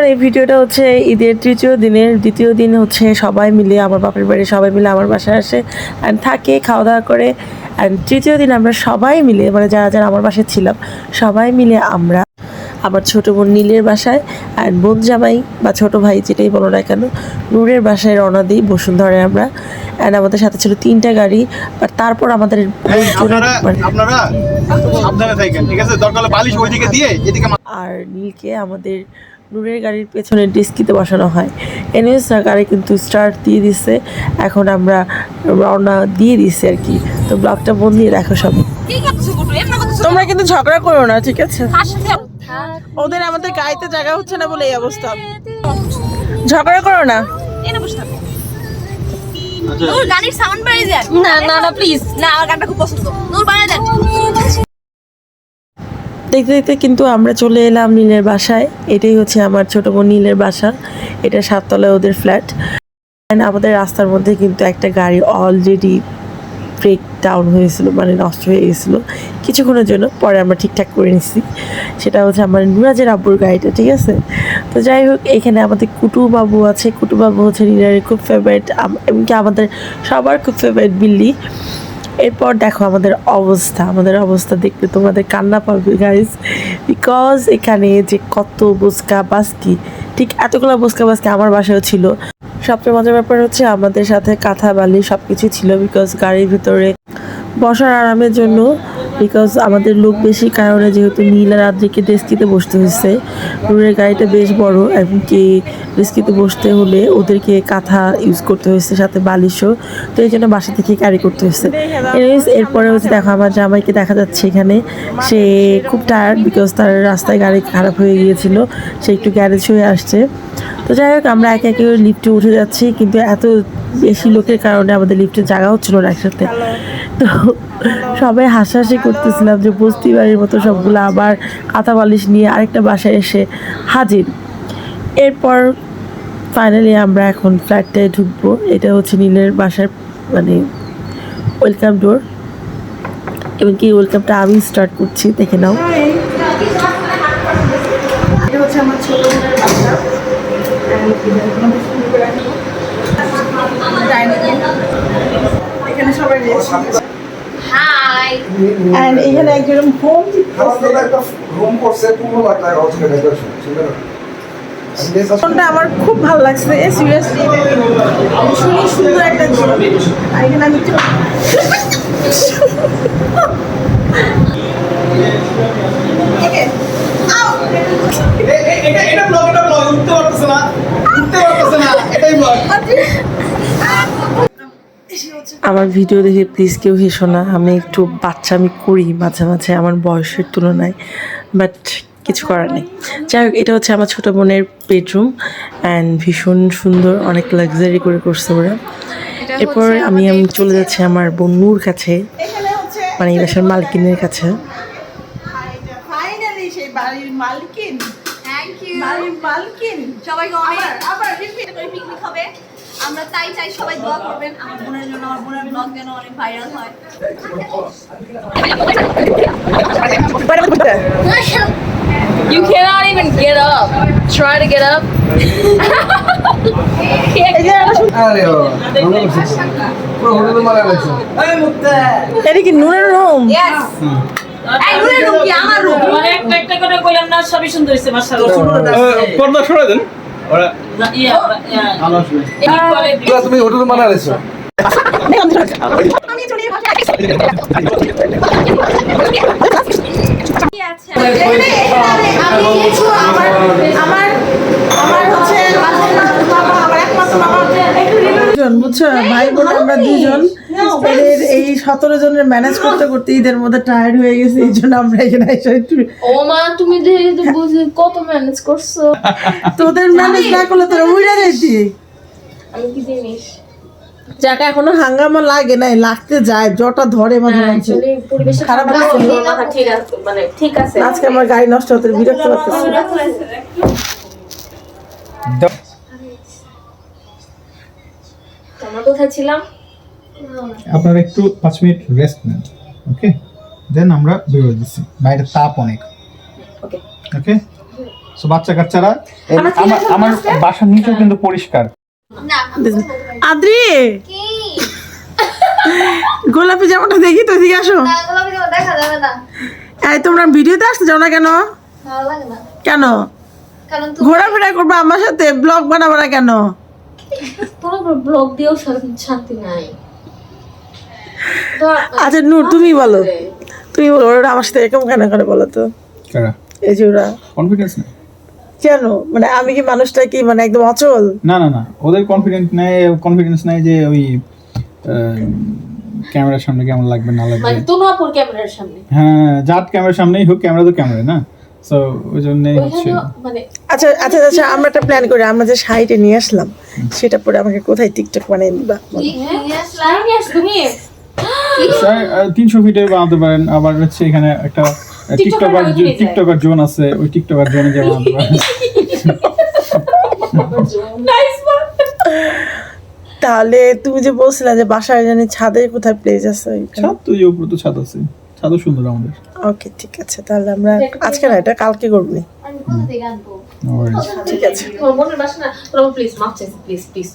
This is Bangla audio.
এভরিওয়ান এই ভিডিওটা হচ্ছে ঈদের তৃতীয় দিনের দ্বিতীয় দিন হচ্ছে সবাই মিলে আমার বাপের বাড়ি সবাই মিলে আমার বাসায় আসে অ্যান্ড থাকে খাওয়া দাওয়া করে অ্যান্ড তৃতীয় দিন আমরা সবাই মিলে মানে যারা যারা আমার বাসায় ছিলাম সবাই মিলে আমরা আমার ছোট বোন নীলের বাসায় অ্যান্ড বোন জামাই বা ছোট ভাই যেটাই বলো না কেন নূরের বাসায় রওনা দিই বসুন্ধরায় আমরা অ্যান্ড আমাদের সাথে ছিল তিনটা গাড়ি বাট তারপর আমাদের মানে- আর নীলকে আমাদের নূরের গাড়ির পেছনে ডিস্কিতে বসানো হয়। এনএস গাড়ি কিন্তু স্টার্ট দিয়ে দিছে। এখন আমরা রওনা দিয়ে দিছি আর কি। তো ব্লগটা বন্ধ দিয়ে দেখো সবাই। তোমরা কিন্তু ঝগড়া করো না ঠিক আছে? ওদের আমাদের গাড়িতে জায়গা হচ্ছে না বলে এই অবস্থা। ঝগড়া করো না। নূর গানের সাউন্ড বাড়িয়ে দেন। না না না প্লিজ না আমার গানটা খুব পছন্দ। নূর বাড়িয়ে দেন। দেখতে দেখতে কিন্তু আমরা চলে এলাম নীলের বাসায়। এটাই হচ্ছে আমার ছোট বোন নীলের বাসা। এটা সাততলায় ওদের ফ্ল্যাট অ্যান্ড আমাদের রাস্তার মধ্যে কিন্তু একটা গাড়ি অলরেডি ব্রেক ডাউন হয়েছিল মানে নষ্ট হয়ে গেছিল কিছুক্ষণের জন্য। পরে আমরা ঠিকঠাক করে নিছি। সেটা হচ্ছে আমার নুরাজের আব্বুর গাড়িটা, ঠিক আছে? তো যাই হোক, এখানে আমাদের কুটু বাবু আছে। কুটুবাবু হচ্ছে নীলারের খুব ফেভারিট এমনকি আমাদের সবার খুব ফেভারিট বিল্লি। এরপর দেখো আমাদের অবস্থা আমাদের অবস্থা দেখলে তোমাদের কান্না পাবে গাইজ বিকজ এখানে যে কত বোসকা বাস্কি, ঠিক এতগুলো বোসকা বাস্কি আমার বাসায়ও ছিল। সবচেয়ে মজার ব্যাপার হচ্ছে আমাদের সাথে কাঁথা বালি সব কিছু ছিল বিকজ গাড়ির ভিতরে বসার আরামের জন্য বিকজ আমাদের লোক বেশি, কারণে যেহেতু নীল আর আদ্রিকে ডেস্কিতে বসতে হয়েছে রুরের গাড়িটা বেশ বড় এমনকি ডেস্কিতে বসতে হলে ওদেরকে কাঁথা ইউজ করতে হয়েছে, সাথে বালিশও, তো এই জন্য বাসা থেকে ক্যারি করতে হয়েছে। এরপরে হচ্ছে দেখো, আমার জামাইকে দেখা যাচ্ছে এখানে। সে খুব টায়ার্ড বিকজ তার রাস্তায় গাড়ি খারাপ হয়ে গিয়েছিল, সে একটু গ্যারেজ হয়ে আসছে। তো যাই হোক আমরা একে একে লিফটে উঠে যাচ্ছি কিন্তু এত বেশি লোকের কারণে আমাদের লিফটে জায়গা হচ্ছিল না একসাথে। তো সবাই হাসাহাসি করতেছিলাম যে বস্তি বাড়ির মতো সবগুলো আবার কাঁথা বালিশ নিয়ে আরেকটা বাসায় এসে হাজির। এরপর ফাইনালি আমরা এখন ফ্ল্যাটটায় ঢুকবো। এটা হচ্ছে নীলের বাসার মানে ওয়েলকাম ডোর এবং কি ওয়েলকামটা আমি স্টার্ট করছি দেখে নাও। এটা হচ্ছে আমার ছোট বাসা। এখানে সবাই হাই অ্যান্ড এখানে একজন হোম আপনারা একটা করছে ফোনটা আমার খুব ভালো লাগছে সিরিয়াসলি ভীষণই সুন্দর একটা এখানে আমি এটা ব্লগ এটা ব্লগ উঠতে পারতেছে না উঠতে পারতেছে না এটাই ব্লগ আমার ভিডিও দেখে প্লিজ কেউ হেসো না। আমি একটু বাচ্চা আমি করি মাঝে মাঝে আমার বয়সের তুলনায় বাট কিছু করার নেই। যাই হোক এটা হচ্ছে আমার ছোটো বোনের বেডরুম অ্যান্ড ভীষণ সুন্দর অনেক লাক্সারি করে করছে ওরা। এরপর আমি আমি চলে যাচ্ছি আমার বন্যুর কাছে মানে এই বাসার মালকিনের কাছে। ফাইনালি মালকিন। থ্যাংক ইউ বাড়ির মালকিন। সবাইকে আবার আবার পিকনিক হবে। আমরা তাই চাই সবাই দোয়া করবেন। আমার বোনের জন্য আমার বোনের ব্লগ যেন অনেক ভাইরাল হয়। You cannot even get up. Try to get up. এটা কি নুনের রুম. এই রুম কি? আমার রুম মানে একটা একটা করে কইলাম না সবই সুন্দর হয়েছে মাশাআল্লাহ। পর্দা সরে দেন। ইয়া ইয়া তুমি হোটেল মারা রেছো আমার হচ্ছে বাবা আমার একমাত্র বাবা একটু দুজন বুঝছ? ভাই বোন আমরা দুজন। এদের এই সতেরো জনের ম্যানেজ করতে করতে ঈদের মধ্যে টায়ার্ড হয়ে গেছে এই জন্য আমরা এখানে এসে একটু ও মা তুমি দেখে কত ম্যানেজ করছ? তোদের ম্যানেজ না করলে তোরা উড়ে যাইতি। আমি কি জিনিস? যাকে এখনও হাঙ্গামা লাগে নাই লাগতে যায় জটা ধরে মাঝে মাঝে। খারাপ মানে ঠিক আছে। আজকে আমার গাড়ি নষ্ট হতে বিরক্ত করতেছে কোথায় ছিলাম? আপনারা একটু পাঁচ মিনিট রেস্ট নেন ওকে দেন আমরা বেরোয় দিচ্ছি। বাইরে তাপ অনেক। ওকে ওকে So, বাচ্চা কাচ্চারা আমার আমার? বাসার নিচেও কিন্তু পরিষ্কার। আদ্রি! কি? গোলাপি জামাটা দেখি তো এদিকে আসো। না গোলাপি জামা দেখা যাবে না। এই তোমরা ভিডিওতে আসতে যাও না কেন? ভালো লাগে না। কেন? কারণ তুমি ঘোরাফেরা করব আমার সাথে ব্লগ বানাবো না কেন? তোর ব্লগ দিয়েও শান্তি শান্তি নাই। আচ্ছা নূর তুমি বলো। তুমি বলো ওরা আমার সাথে এরকম কেন করে বলো তো? এই যে ওরা। কনফিডেন্স নেই। কেন? মানে আমি কি মানুষটা কি মানে একদম অচল? না না না ওদের কনফিডেন্স নেই কনফিডেন্স নেই যে ওই ক্যামেরার সামনে কেমন লাগবে না লাগবে। মানে তনুয়াপুর ক্যামেরার সামনে। হ্যাঁ যার ক্যামেরার সামনেই হোক ক্যামেরা তো ক্যামেরা না? সো ওই জন্যই হচ্ছে মানে আচ্ছা আচ্ছা আচ্ছা আমরা একটা প্ল্যান করি আমরা যে শাড়িটা নিয়ে আসলাম সেটা পরে আমাকে কোথায় টিকটক বানিয়ে দিবা? তিনশো ফিটে বানাতে পারেন। আবার হচ্ছে এখানে একটা টিকটকার। টিকটকার জোন আছে ওই টিকটকার জোনে যে বানাতে পারেন। তাহলে তুমি যে বলছিলে যে বাসায় জানি ছাদে কোথায় প্লেস আছে ছাদ তো এই উপরে তো ছাদ আছে। ছাদও সুন্দর আমাদের। ওকে ঠিক আছে তাহলে আমরা আজকে না এটা কালকে করব। ঠিক আছে। মনে বাসনা তোমরা প্লিজ মাফ চাইছি প্লিজ প্লিজ